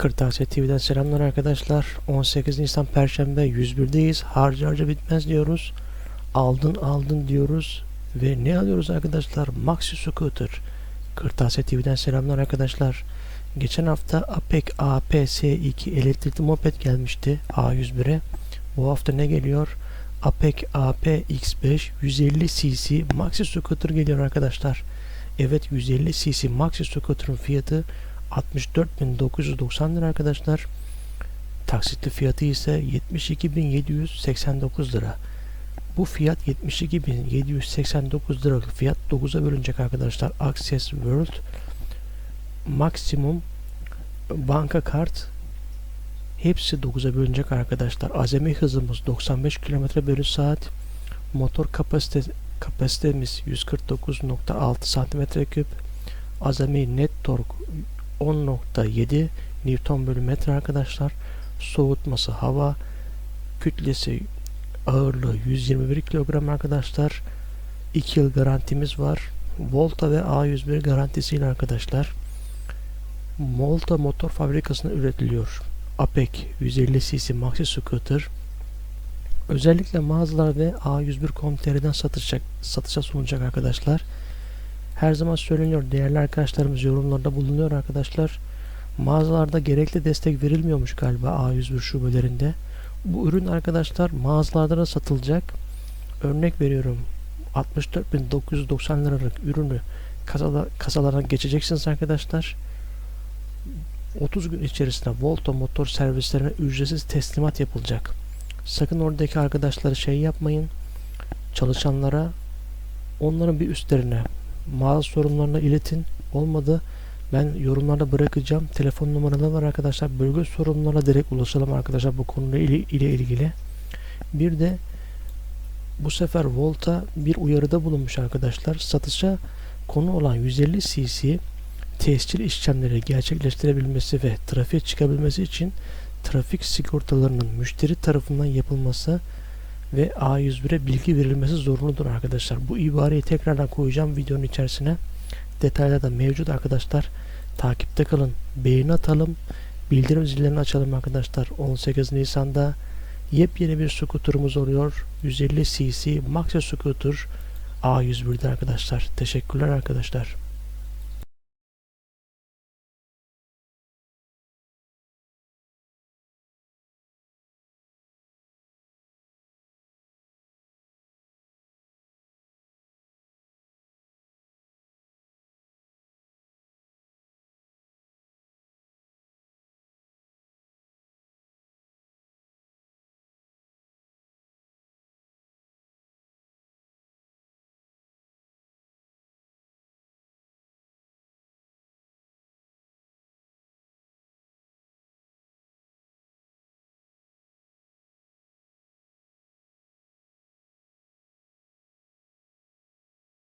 Kırtasiye TV'den selamlar arkadaşlar. 18 Nisan Perşembe 101'deyiz. Harca harca bitmez diyoruz. Aldın aldın diyoruz. Ve ne alıyoruz arkadaşlar? Maxi Scooter. Kırtasiye TV'den selamlar arkadaşlar. Geçen hafta APEC APS2 elektrikli moped gelmişti A101'e. Bu hafta ne geliyor? APEC APX5 150 cc Maxi Scooter geliyor arkadaşlar. Evet 150 cc Maxi Scooter'ın fiyatı 64.990 lira arkadaşlar. Taksitli fiyatı ise 72.789 lira. Bu fiyat 72.789 liralık fiyat 9'a bölünecek arkadaşlar. Access World maksimum banka kart hepsi 9'a bölünecek arkadaşlar. Azami hızımız 95 km bölü saat. Motor kapasite kapasitemiz 149.6 cm3. Azami net tork 10.7 Newton bölü metre arkadaşlar. Soğutması hava. Kütlesi ağırlığı 121 kilogram arkadaşlar. 2 yıl garantimiz var. Volta ve A101 garantisiyle arkadaşlar. Volta motor fabrikasında üretiliyor. APEC 150 cc Maxi Scooter özellikle mağazalar ve A101.com.tr'den satışa, satışa sunulacak arkadaşlar. Her zaman söyleniyor değerli arkadaşlarımız yorumlarda bulunuyor arkadaşlar. Mağazalarda gerekli destek verilmiyormuş galiba A101 şubelerinde. Bu ürün arkadaşlar mağazalarda da satılacak. Örnek veriyorum 64.990 liralık ürünü kasada, kasalardan geçeceksiniz arkadaşlar. 30 gün içerisinde Volta motor servislerine ücretsiz teslimat yapılacak. Sakın oradaki arkadaşları şey yapmayın. Çalışanlara onların bir üstlerine mağaza sorunlarını iletin. Olmadı ben yorumlarda bırakacağım. Telefon numaraları var arkadaşlar. Bölge sorunlarına direkt ulaşalım arkadaşlar bu konuyla ile, ile ilgili. Bir de bu sefer Volta bir uyarıda bulunmuş arkadaşlar. Satışa konu olan 150 cc tescil işlemleri gerçekleştirebilmesi ve trafiğe çıkabilmesi için trafik sigortalarının müşteri tarafından yapılması ve A101'e bilgi verilmesi zorunludur arkadaşlar. Bu ibareyi tekrardan koyacağım videonun içerisine. Detaylar da mevcut arkadaşlar. Takipte kalın. Beğeni atalım. Bildirim zillerini açalım arkadaşlar. 18 Nisan'da yepyeni bir skuterumuz oluyor. 150 cc Maxi Scooter A101'de arkadaşlar. Teşekkürler arkadaşlar.